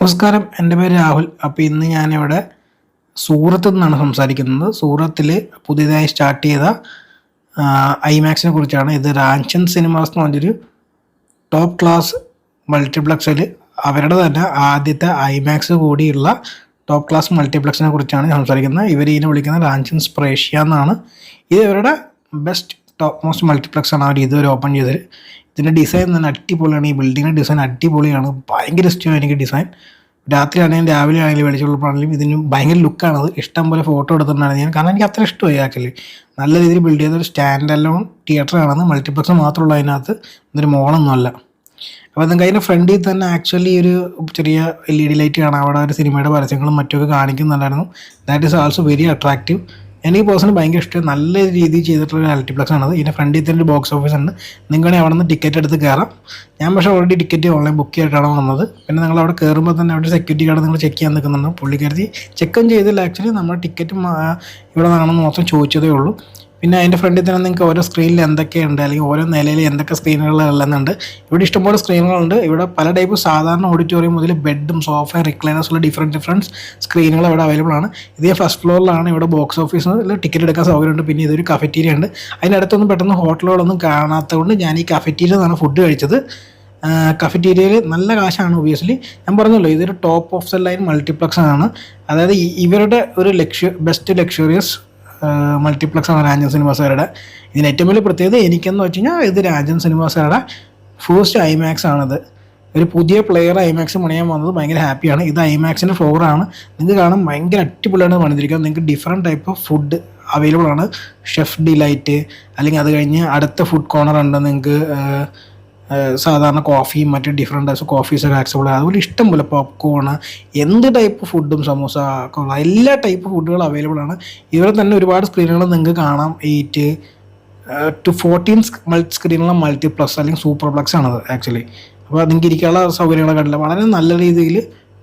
നമസ്കാരം. എന്റെ പേര് രാഹുൽ. അപ്പോൾ ഇന്ന് ഞാനിവിടെ സൂറത്ത് നിന്നാണ് സംസാരിക്കുന്നത്. സൂറത്തിൽ പുതിയതായി സ്റ്റാർട്ട് ചെയ്ത ഐമാക്സിനെ കുറിച്ചാണ്. ഇത് റാഞ്ചൻ സിനിമാസ് എന്ന് പറഞ്ഞൊരു ടോപ്പ് ക്ലാസ് മൾട്ടിപ്ലക്സിൽ അവരുടെ തന്നെ ആദ്യത്തെ ഐമാക്സ് കൂടിയുള്ള ടോപ്പ് ക്ലാസ് മൾട്ടിപ്ലക്സിനെ കുറിച്ചാണ് സംസാരിക്കുന്നത്. ഇവർ ഇതിനെ വിളിക്കുന്നത് റാഞ്ചൻ സ്പ്രേഷ്യ എന്നാണ്. ഇത് ഇവരുടെ ബെസ്റ്റ് ടോപ്പ് മോസ്റ്റ് മൾട്ടിപ്ലക്സ് ആണ് അവർ ഇതുവരെ ഓപ്പൺ ചെയ്തത്. ഇതിന്റെ ഡിസൈൻ തന്നെ അടിപൊളിയാണ്. ഈ ബിൽഡിങ്ങിന്റെ ഡിസൈൻ അടിപൊളിയാണ്. ഭയങ്കര ഇഷ്ടമാണ് എനിക്ക് ഡിസൈൻ രാത്രിയാണെങ്കിലും രാവിലെ ആണെങ്കിലും വെളിച്ചുള്ളപ്പോഴാണെങ്കിലും ഇതിന് ഭയങ്കര ലുക്കാണത് ഇഷ്ടം പോലെ ഫോട്ടോ എടുത്തിട്ടുണ്ടായിരുന്നു ഞാൻ. കാരണം എനിക്ക് അത്ര ഇഷ്ടമായി ആക്ച്വലി നല്ല രീതിയിൽ ബിൽഡ് ചെയ്ത ഒരു സ്റ്റാൻഡ് അലോൺ തിയേറ്റർ ആണെന്ന് മൾട്ടിപ്ലക്സ് മാത്രമുള്ള അതിനകത്ത്. ഇതൊരു മോളൊന്നും അല്ല. അപ്പോൾ നിങ്ങൾക്ക് അതിന്റെ ഫ്രണ്ടിൽ തന്നെ ആക്ച്വലി ഒരു ചെറിയ എൽ ഇ ഡി ലൈറ്റ് കാണാം. അവിടെ ഒരു സിനിമയുടെ പരസ്യങ്ങളും മറ്റൊക്കെ കാണിക്കുന്നുണ്ടായിരുന്നു. That is also very attractive എനിക്ക് പേഴ്സണൽ ഭയങ്കര ഇഷ്ടം. നല്ല രീതിയിൽ ചെയ്തിട്ടുള്ള ഒരു മൾട്ടിപ്ലക്സ് ആണ് ഇതിന്റെ ഫ്രണ്ടിൽ തന്നെ ഒരു ബോക്സ് ഓഫീസ് ഉണ്ട്. നിങ്ങൾ അവിടെ നിന്ന് ടിക്കറ്റ് എടുത്ത് കയറാം. ഞാൻ പക്ഷേ ഓൾറെഡി ടിക്കറ്റ് ഓൺലൈൻ ബുക്ക് ചെയ്തിട്ടാണ് വന്നത്. പിന്നെ നിങ്ങൾ അവിടെ കയറുമ്പോൾ തന്നെ അവിടെ സെക്യൂരിറ്റി കാർഡ് നിങ്ങൾ ചെക്ക് ചെയ്യാൻ നിൽക്കുന്നുണ്ട്. പുള്ളിക്കാരത്തി ചെക്കും ചെയ്തില്ല. ആക്ച്വലി നമ്മുടെ ടിക്കറ്റ് ഇവിടെ നിന്നാണെന്ന് മാത്രം ചോദിച്ചതേ ഉള്ളൂ. പിന്നെ അതിന്റെ ഫ്രണ്ടിൽ തന്നെ നിങ്ങൾക്ക് ഓരോ സ്ക്രീനിൽ എന്തൊക്കെയുണ്ട് അല്ലെങ്കിൽ ഓരോ നിലയിൽ എന്തൊക്കെ സ്ക്രീനുകൾ ഉള്ളതുണ്ട് ഇവിടെ ഇഷ്ടംപോലെ സ്ക്രീനുകളുണ്ട് ഇവിടെ പല ടൈപ്പ് സാധാരണ ഓഡിറ്റോറിയം മുതൽ ബെഡും സോഫ റിക്ലൈനേഴ്സ് ഉള്ള ഡിഫറെന്റ് ഡിഫറെന്റ് സ്ക്രീനുകൾ ഇവിടെ അവൈലബിൾ ആണ്. ഇത് ഫസ്റ്റ് ഫ്ലോറിലാണ് ഇവിടെ ബോക്സ് ഓഫീസിൽ ടിക്കറ്റ് എടുക്കാൻ സൗകര്യമുണ്ട്. പിന്നെ ഇതൊരു കഫറ്റീരിയ ഉണ്ട്. അതിനടുത്തൊന്നും പെട്ടെന്ന് ഹോട്ടലുകളൊന്നും കാണാത്തതുകൊണ്ട് ഞാൻ ഈ കഫറ്റീരിയ നിന്നാണ് ഫുഡ് കഴിച്ചത്. കഫറ്റീരിയയിൽ നല്ല കാശാണ് ഒബിയസ്ലി ഞാൻ പറഞ്ഞല്ലോ ഇതൊരു top of the line multiplex ആണ്. അതായത് ഇവരുടെ ഒരു ലക്ഷ്യ ബെസ്റ്റ് ലക്ഷറിയസ് മൾട്ടിപ്ലക്സ് ആണ് രാജൻ സിനിമാസുകാരുടെ. ഇതിന് ഏറ്റവും വലിയ പ്രത്യേകത എനിക്കെന്ന് വെച്ച് കഴിഞ്ഞാൽ ഇത് രാജൻ സിനിമാസുകാരുടെ ഫസ്റ്റ് ഐമാക്സ് ആണിത്. ഒരു പുതിയ പ്ലെയർ ഐമാക്സ് പണിയാൻ വന്നത് ഭയങ്കര ഹാപ്പിയാണ് ഇത് ഐമാക്സിന്റെ ആണ്. നിങ്ങൾക്ക് കാണാൻ ഭയങ്കര അടിപൊളിയാണ് പണിതിരിക്കുന്നത് നിങ്ങൾക്ക് different type of food available ആണ്. ഷെഫ് ഡിലൈറ്റ് അല്ലെങ്കിൽ അത് കഴിഞ്ഞ് അടുത്ത ഫുഡ് കോർണർ ഉണ്ട് നിങ്ങൾക്ക് സാധാരണ കോഫിയും മറ്റ് ഡിഫറെന്റ് ടൈപ്സ് കോഫീസൊക്കെ ആക്സബിൾ അതുപോലെ ഇഷ്ടം പോലെ പോപ്കോൺ എന്ത് ടൈപ്പ് ഫുഡും സമൂസ എല്ലാ ടൈപ്പ് ഫുഡുകളും അവൈലബിൾ ആണ്. ഇവിടെ തന്നെ ഒരുപാട് സ്ക്രീനുകൾ നിങ്ങൾക്ക് കാണാം. എയ്റ്റ് ടു ഫോർട്ടീൻ മൾട്ടി സ്ക്രീനുള്ള മൾട്ടി പ്ലസ് അല്ലെങ്കിൽ സൂപ്പർ പ്ലക്സ് ആണത് ആക്ച്വലി അപ്പോൾ നിങ്ങൾക്ക് ഇരിക്കാനുള്ള സൗകര്യങ്ങളൊക്കെ കണ്ടില്ല. വളരെ നല്ല രീതിയിൽ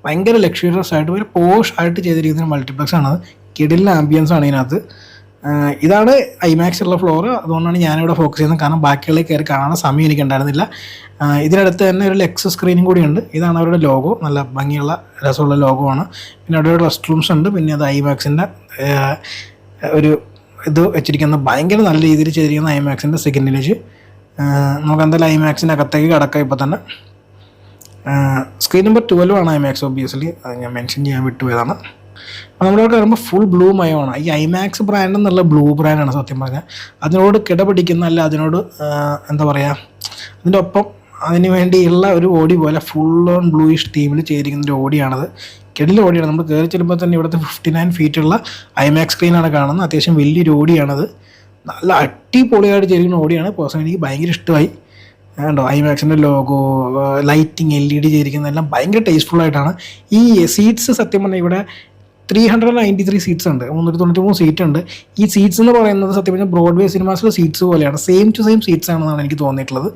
ഭയങ്കര ലക്ഷറിയസ് ആയിട്ട് ഒരു പോഷ് ആയിട്ട് ചെയ്തിരിക്കുന്ന മൾട്ടിപ്ലക്സ് ആണത്. കിടിലിന് ആംബിയൻസ് ആണ് ഇതിനകത്ത്. ഇതാണ് ഐമാക്സ് ഉള്ള ഫ്ലോർ അതുകൊണ്ടാണ് ഞാനിവിടെ ഫോക്കസ് ചെയ്യുന്നത്. കാരണം ബാക്കിയുള്ള കയറി കാണാൻ സമയം എനിക്ക് ഉണ്ടായിരുന്നില്ല. ഇതിനടുത്ത് തന്നെ ഒരു ലെക്സ് സ്ക്രീനും കൂടിയുണ്ട്. ഇതാണ് അവരുടെ ലോഗോ നല്ല ഭംഗിയുള്ള രസമുള്ള ലോഗോ ആണ്. പിന്നെ അവിടെ റെസ്റ്റ് റൂംസ് ഉണ്ട്. പിന്നെ അത് ഐമാക്സിന്റെ ഒരു ഇത് വെച്ചിരിക്കുന്ന ഭയങ്കര നല്ല രീതിയിൽ ചെയ്തിരിക്കുന്ന ഐമാക്സിന്റെ സെക്കൻഡ് ഇമേജ് നമുക്ക് എന്തായാലും ഐമാക്സിന്റെ അകത്തേക്ക് കിടക്കാം ഇപ്പോൾ തന്നെ. സ്ക്രീൻ നമ്പർ ട്വൽവ് ആണ് ഐമാക്സ് ഒബിയസ്ലി ഞാൻ മെൻഷൻ ചെയ്യാൻ വിട്ടുപോയതാണ്. വരുമ്പോൾ കയറുമ്പോൾ ഫുൾ ബ്ലൂ മയമാണ്. ഈ ഐമാക്സ് ബ്രാൻഡ് എന്നുള്ള ബ്ലൂ ബ്രാൻഡാണ് സത്യം പറഞ്ഞാൽ അതിനോട് കിടപിടിക്കുന്ന അല്ല അതിനോട് എന്താ പറയുക അതിന്റെ ഒപ്പം അതിന് വേണ്ടിയുള്ള ഒരു ഓടി പോലെ ഫുൾ ഓൺ ബ്ലൂയിഷ് തീമിൽ ചെയ്തിരിക്കുന്ന ഒരു ഓടിയാണത്. കിടില ഓടിയാണ്. നമ്മൾ കയറി ചെല്ലുമ്പോൾ തന്നെ ഇവിടുത്തെ ഫിഫ്റ്റി നയൻ ഫീറ്റുള്ള ഐമാക്സ് സ്ക്രീനാണ് കാണുന്നത്. അത്യാവശ്യം വലിയൊരു ഓടിയാണത്. നല്ല അടിപൊളിയായിട്ട് ചെയ്തിരിക്കുന്ന ഓടിയാണ്. പേഴ്സണലി എനിക്ക് ഭയങ്കര ഇഷ്ടമായി. കണ്ടോ ഐമാക്സിന്റെ logo lighting L E D ചെയ്തിരിക്കുന്നതെല്ലാം ഭയങ്കര ടേസ്റ്റ്ഫുൾ ആയിട്ടാണ്. ഈ സീറ്റ്സ് സത്യം പറഞ്ഞാൽ ഇവിടെ three hundred ninety three seats ഉണ്ട്. മുന്നൂറ്റി തൊണ്ണൂറ്റി മൂന്ന് സീറ്റ് ഉണ്ട്. ഈ സീറ്റ്സ് എന്ന് പറയുന്നത് സത്യം പറഞ്ഞാൽ ബ്രോഡ്വേ സിനിമാസിലെ സീറ്റ്സ് പോലെയാണ്. സെയിം ടു സെയിം സീറ്റ്സ് ആണെന്നാണ് എനിക്ക് തോന്നിയിട്ടുള്ളത്.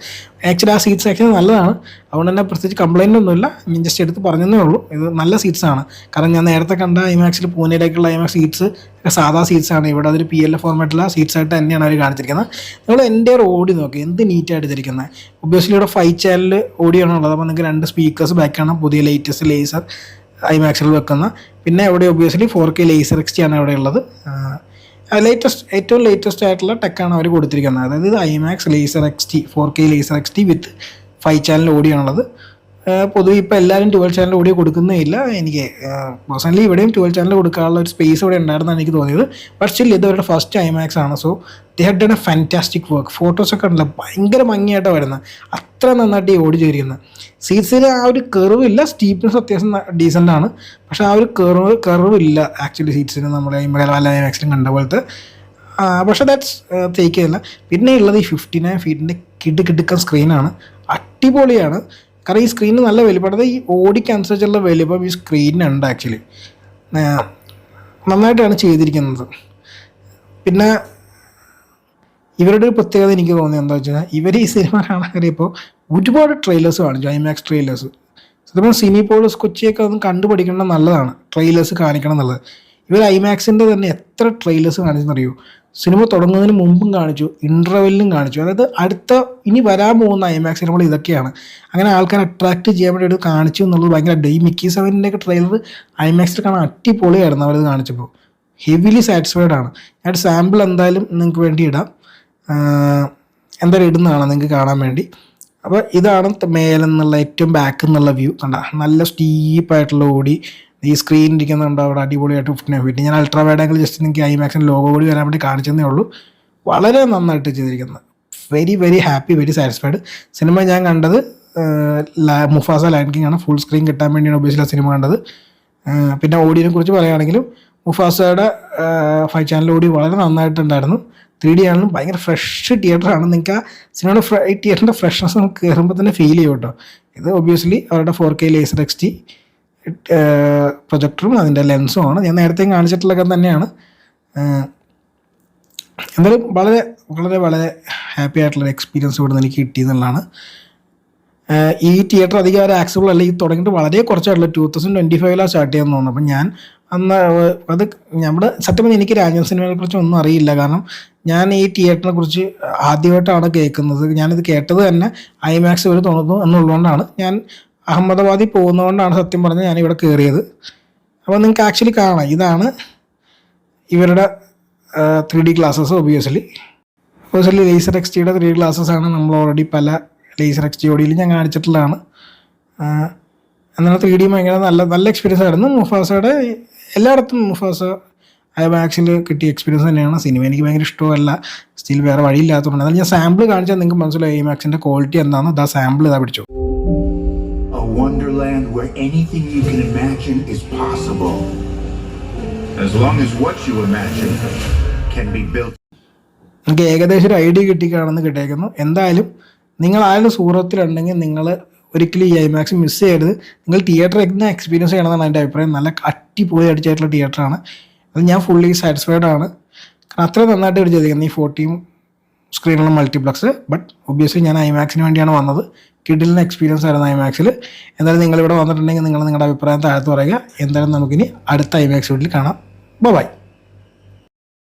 ആക്ച്വലി ആ സീറ്റ്സ് ആക്ച്വലി നല്ലതാണ്. അതുകൊണ്ട് തന്നെ പ്രത്യേകിച്ച് കംപ്ലൈന്റ് ഒന്നുമില്ല. ഞാൻ ജസ്റ്റ് എടുത്ത് പറഞ്ഞതേ ഉള്ളൂ. ഇത് നല്ല സീറ്റ്സ് ആണ്. കാരണം ഞാൻ നേരത്തെ കണ്ട ഐമാക്സിൽ പൂനെയിലേക്കുള്ള ഐമാക്സ് സീറ്റ്സ് സാധാ സീറ്റ്സ് ആണ്. ഇവിടെ അതൊരു പി എൽ എ ഫോർമാറ്റിലുള്ള സീറ്റ്സ് ആയിട്ട് തന്നെയാണ് അവർ കാണിച്ചിരിക്കുന്നത്. നിങ്ങൾ എന്റെ ഓടി നോക്കി. എന്ത് നീറ്റായിട്ട് ഇരിക്കുന്നത് ഒബ്വിയസ്ലി ഇവിടെ ഫൈവ് ചാനൽ ഓഡിയോ ഉള്ളത് അപ്പോൾ നിങ്ങൾക്ക് രണ്ട് സ്പീക്കേഴ്സ് ബാക്കാണ് പുതിയ ലേറ്റസ്റ്റ് ലേസർ ഐമാക്സിൽ വെക്കുന്ന. പിന്നെ ഇവിടെ obviously four K laser X ആണ് ഇവിടെ ഉള്ളത്. ലേറ്റസ്റ്റ് ഏറ്റവും ലേറ്റസ്റ്റ് ആയിട്ടുള്ള ടെക്കാണ് അവർ കൊടുത്തിരിക്കുന്നത്. അതായത് ഇത് IMAX laser X T four K laser X T with five channel audio ആണുള്ളത്. പൊതുവെ ഇപ്പോൾ എല്ലാവരും ട്വൽവ് ചാനൽ ഓഡിയോ കൊടുക്കുന്നേ ഇല്ല. എനിക്ക് പേഴ്സണലി ഇവിടെയും ട്വൽവ് ചാനൽ കൊടുക്കാനുള്ള ഒരു സ്പേസ് ഇവിടെ ഉണ്ടായിരുന്നാണ് എനിക്ക് തോന്നിയത്. പക്ഷേ സ്റ്റിൽ ഇത് അവരുടെ ഫസ്റ്റ് ഐമാക്സ് ആണ് so they had done a fantastic work ഫോട്ടോസൊക്കെ ഉണ്ടല്ലോ ഭയങ്കര ഭംഗിയായിട്ടാണ് വരുന്നത്. അത്ര നന്നായിട്ട് ഓടി ചേരിക്കുന്നത് സീറ്റ്സിൽ ആ ഒരു കർവ് ഇല്ല സ്റ്റീപ്നസ് അത്യാവശ്യം ഡീസന്റ് ആണ്. പക്ഷെ ആ ഒരു കർവ് കർവ് ഇല്ല ആക്ച്വലി സീറ്റ്സിന് നമ്മുടെ പല ഐമാക്സിലും കണ്ട പോലത്തെ. പക്ഷെ ദാറ്റ്സ് തേക്ക് ചെയ്തില്ല പിന്നെ ഉള്ളത് ഈ ഫിഫ്റ്റി നയൻ ഫീറ്റിന്റെ കിട് കിടുക്കൻ സ്ക്രീനാണ് അടിപൊളിയാണ്. കാരണം ഈ സ്ക്രീനിന് നല്ല വലിപ്പം ഈ ഓടിക്കനുസരിച്ചുള്ള വലിപ്പം ഈ സ്ക്രീനിനുണ്ട് ആക്ച്വലി നന്നായിട്ടാണ് ചെയ്തിരിക്കുന്നത്. പിന്നെ ഇവരുടെ ഒരു പ്രത്യേകത എനിക്ക് തോന്നിയത് എന്താ വെച്ചാൽ ഇവർ ഈ സിനിമ കാണാൻ കയറിയപ്പോൾ ഒരുപാട് ട്രെയിലേഴ്സ് കാണിച്ചു ഐമാക്സ് ട്രെയിലേഴ്സ് സത്യം സിനി പോളീസ് കൊച്ചിയൊക്കെ ഒന്ന് കണ്ടുപഠിക്കേണ്ടത് നല്ലതാണ് ട്രെയിലേഴ്സ് കാണിക്കണം എന്നുള്ളത്. ഇവർ ഐമാക്സിന്റെ തന്നെ എത്ര ട്രെയിലേഴ്സ് കാണിച്ചെന്നറിയോ? സിനിമ തുടങ്ങുന്നതിന് മുമ്പും കാണിച്ചു ഇന്റർവെല്ലിലും കാണിച്ചു. അതായത് അടുത്ത ഇനി വരാൻ പോകുന്ന ഐമാക്സ് സിനിമകൾ ഇതൊക്കെയാണ്. അങ്ങനെ ആൾക്കാരെ അട്രാക്ട് ചെയ്യാൻ വേണ്ടി ഇത് കാണിച്ചു എന്നുള്ളത് ഭയങ്കര ഈ മിക്കി സെവനിന്റെ ഒക്കെ ട്രെയിലർ ഐമാക്സിൽ കാണാൻ അടിപൊളിയായിരുന്നു അവരത് കാണിച്ചപ്പോൾ ഹെവിലി സാറ്റിസ്ഫൈഡ് ആണ്. ഞാൻ സാമ്പിൾ എന്തായാലും നിങ്ങൾക്ക് വേണ്ടി ഇടാം. എന്തായാലും ഇടുന്നതാണ് നിങ്ങൾക്ക് കാണാൻ വേണ്ടി. അപ്പോൾ ഇതാണ് മേലെന്നുള്ള ഏറ്റവും ബാക്ക് എന്നുള്ള വ്യൂ കണ്ട നല്ല സ്റ്റീപ്പായിട്ടുള്ള ഓടി. ഈ സ്ക്രീൻ ഇരിക്കുന്നുണ്ട് അവിടെ അടിപൊളിയായിട്ട് ഫിറ്റിനെ ഫിറ്റ് ഞാൻ അൾട്രാ വൈഡ് ആംഗിൾ ജസ്റ്റ് നിങ്ങൾക്ക് ഐമാക്സിന് ലോഗോ കൂടി വരാൻ വേണ്ടി കാണിച്ചതേ ഉള്ളൂ. വളരെ നന്നായിട്ട് ചെയ്തിരിക്കുന്നത്. Very very happy very satisfied cinema ഞാൻ കണ്ടത് മുഫാസ ലാൻഡ് കിങ് ആണ്. ഫുൾ സ്ക്രീൻ കിട്ടാൻ വേണ്ടിയാണ് ഉപയോഗിച്ചില്ല സിനിമ കണ്ടത്. പിന്നെ ഓഡിയോനെ കുറിച്ച് പറയുകയാണെങ്കിലും മുഫാസയുടെ ഫൈവ് ചാനൽ ഓഡിയോ വളരെ നന്നായിട്ടുണ്ടായിരുന്നു. ത്രീ ഡി ആണെങ്കിലും ഭയങ്കര ഫ്രഷ് തിയേറ്ററാണ് നിങ്ങൾക്ക് ആ സിനിമയുടെ ഫ്ര ഈ തിയേറ്ററിന്റെ ഫ്രഷ്നെസ് നമുക്ക് കയറുമ്പോൾ തന്നെ ഫീൽ ചെയ്യും കേട്ടോ. ഇത് ഒബ്വിയസ്ലി അവരുടെ four K laser X T പ്രൊജക്ടറും അതിന്റെ ലെൻസും ആണ്. ഞാൻ നേരത്തെ കാണിച്ചിട്ടുള്ളതൊക്കെ തന്നെയാണ്. എന്തായാലും വളരെ വളരെ വളരെ ഹാപ്പി ആയിട്ടുള്ളൊരു എക്സ്പീരിയൻസ് ഇവിടെ നിന്ന് എനിക്ക് കിട്ടി എന്നുള്ളതാണ്. ഈ തിയേറ്റർ അധികം അല്ലെങ്കിൽ അല്ല. തുടങ്ങിയിട്ട് വളരെ കുറച്ചായിട്ടുള്ള. ടൂ തൗസൻഡ് ട്വന്റി ഫൈവിലാണ് സ്റ്റാർട്ട് ചെയ്യാൻ തോന്നുന്നു. അപ്പം ഞാൻ അന്ന് അത് നമ്മുടെ സത്യം പറഞ്ഞാൽ എനിക്ക് രാജൻ സിനിമയെ കുറിച്ച് ഒന്നും അറിയില്ല. കാരണം ഞാൻ ഈ തിയേറ്ററിനെ കുറിച്ച് ആദ്യമായിട്ടാണ് കേൾക്കുന്നത്. ഞാനിത് കേട്ടത് തന്നെ ഐമാക്സ് വരെ തോന്നുന്നു എന്നുള്ളതുകൊണ്ടാണ്. ഞാൻ അഹമ്മദാബാദിൽ പോകുന്നതുകൊണ്ടാണ് സത്യം പറഞ്ഞാൽ ഞാൻ ഇവിടെ കയറിയത് അപ്പോൾ നിങ്ങൾക്ക് ആക്ച്വലി കാണാം. ഇതാണ് ഇവരുടെ three D classes obviously obviously laser X ടിയുടെ ത്രീ ഡി ക്ലാസ്സസ് ആണ് നമ്മൾ ഓൾറെഡി പല ലേസർ എക്സ് ടി ഓടിയിൽ ഞാൻ കാണിച്ചിട്ടുള്ളതാണ്. എന്നാൽ ത്രീ ഡി ഭയങ്കര നല്ല നല്ല എക്സ്പീരിയൻസ് ആയിരുന്നു. മുഫാസയുടെ എല്ലായിടത്തും മുഫാസ ഐമാക്സിൽ കിട്ടിയ എക്സ്പീരിയൻസ് തന്നെയാണ്. സിനിമ എനിക്ക് ഭയങ്കര ഇഷ്ടമല്ല സ്റ്റിൽ വേറെ വഴിയില്ലാത്തതുകൊണ്ട് അതായത് ഞാൻ സാമ്പിൾ കാണിച്ചാൽ നിങ്ങൾക്ക് മനസ്സിലായി ഐമാക്സിന്റെ ക്വാളിറ്റി എന്താണെന്ന്. ഇതാ സാമ്പിൾ ഇതാ പിടിച്ചു. Wonderland where anything you can imagine is possible. As long as what you imagine can be built. എനിക്ക് ഏകദേശം ഒരു ഐഡിയ കിട്ടിക്കാണെന്ന് കിട്ടിയേക്കുന്നു എന്തായാലും നിങ്ങൾ ആരുടെ സൂറത്തിലുണ്ടെങ്കിൽ നിങ്ങൾ ഒരിക്കലും ഈ ഐമാക്സ് മിസ് ചെയ്യരുത്. നിങ്ങൾ തിയേറ്റർ എങ്ങനെ എക്സ്പീരിയൻസ് ചെയ്യണമെന്നാണ് എന്റെ അഭിപ്രായം. നല്ല അടിപൊളി അടിച്ചായിട്ടുള്ള തിയേറ്ററാണ് അത് ഞാൻ ഫുള്ളി സാറ്റിസ്ഫൈഡ് ആണ്. കാരണം അത്ര നന്നായിട്ട് ഒരു ചെയ്തിരിക്കുന്നത് ഈ ഫോർട്ടിയും സ്ക്രീനുള്ള മൾട്ടിപ്ലക്സ് ബട്ട് ഒബ്വിയസ്ലി ഞാൻ ഐമാക്സിന് വേണ്ടിയാണ് വന്നത്. കിഡിലിന് എക്സ്പീരിയൻസ് ആയിരുന്നു ഐമാക്സിൽ എന്തായാലും നിങ്ങളിവിടെ വന്നിട്ടുണ്ടെങ്കിൽ നിങ്ങൾ നിങ്ങളുടെ അഭിപ്രായം താഴത്ത് പറയുക. എന്തായാലും നമുക്കിനി അടുത്ത ഐമാക്സ് വീട്ടിൽ കാണാം. ബൈ